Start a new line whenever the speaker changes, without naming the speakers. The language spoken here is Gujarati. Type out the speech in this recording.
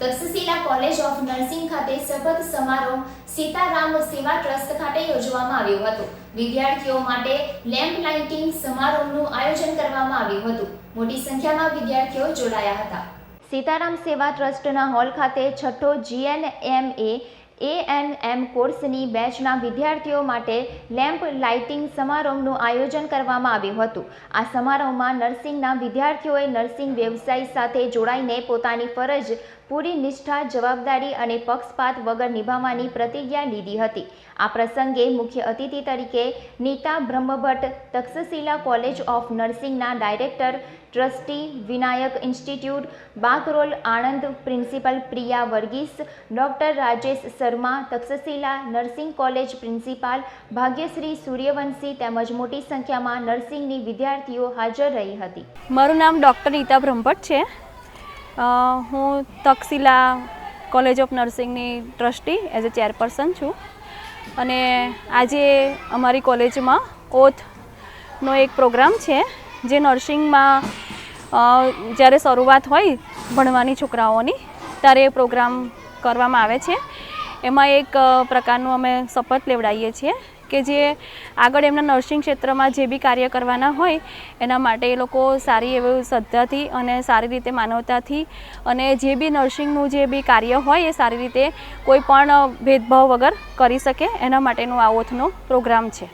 તક્ષશિલા કોલેજ ઓફ નર્સિંગ ખાતે શપથ સમારોહ સીતારામ સેવા ટ્રસ્ટ ખાતે યોજવામાં આવ્યો હતો. વિદ્યાર્થીઓ માટે લેમ્પ લાઇટિંગ સમારોહનું આયોજન કરવામાં આવ્યું હતું. મોટી સંખ્યામાં વિદ્યાર્થીઓ જોડાયા હતા. સીતારામ સેવા ટ્રસ્ટના હોલ ખાતે છઠ્ઠો જીએનએમએ એએનએમ કોર્સની બેચના વિદ્યાર્થીઓ માટે લેમ્પ લાઇટિંગ સમારોહનું આયોજન કરવામાં આવ્યું હતું. આ સમારોહમાં નર્સિંગના વિદ્યાર્થીઓએ નર્સિંગ વ્યવસાય સાથે જોડાઈને પોતાની ફરજ પૂરી નિષ્ઠા, જવાબદારી અને પક્ષપાત વગર નિભાવવાની પ્રતિજ્ઞા લીધી હતી. આ પ્રસંગે મુખ્ય અતિથિ તરીકે Nita Brahmbhatt, Takshashila college of નર્સિંગના director, trustee, Vinayak institute, Bakrol Anand principal Priya Varghese, doctor Rajesh Sharma, Takshashila nursing college principal Bhagyashree Suryavanshi તેમજ મોટી સંખ્યામાં નર્સિંગની વિદ્યાર્થીઓ હાજર રહી હતી.
મારું નામ ડૉક્ટર નીતા બ્રહ્મભટ્ટ છે. હું તક્ષિલા કોલેજ ઓફ નર્સિંગની ટ્રસ્ટી એઝ અ ચેરપર્સન છું. અને આજે અમારી કોલેજમાં ઓથનો એક પ્રોગ્રામ છે, જે નર્સિંગમાં જ્યારે શરૂઆત હોય ભણવાની છોકરાઓની, ત્યારે એ પ્રોગ્રામ કરવામાં આવે છે. એમાં એક પ્રકારનું અમે શપથ લેવડાવીએ છીએ. કે જે આગળ એમના નર્સિંગ ક્ષેત્રમાં જે બી કાર્ય કરવાના હોય, એના માટે એ લોકો સારી એવી શ્રદ્ધાથી અને સારી રીતે માનવતાથી અને જે બી નર્સિંગનું જે બી કાર્ય હોય એ સારી રીતે કોઈ પણ ભેદભાવ વગર કરી શકે. એના માટેનો આ ઓથનો પ્રોગ્રામ છે.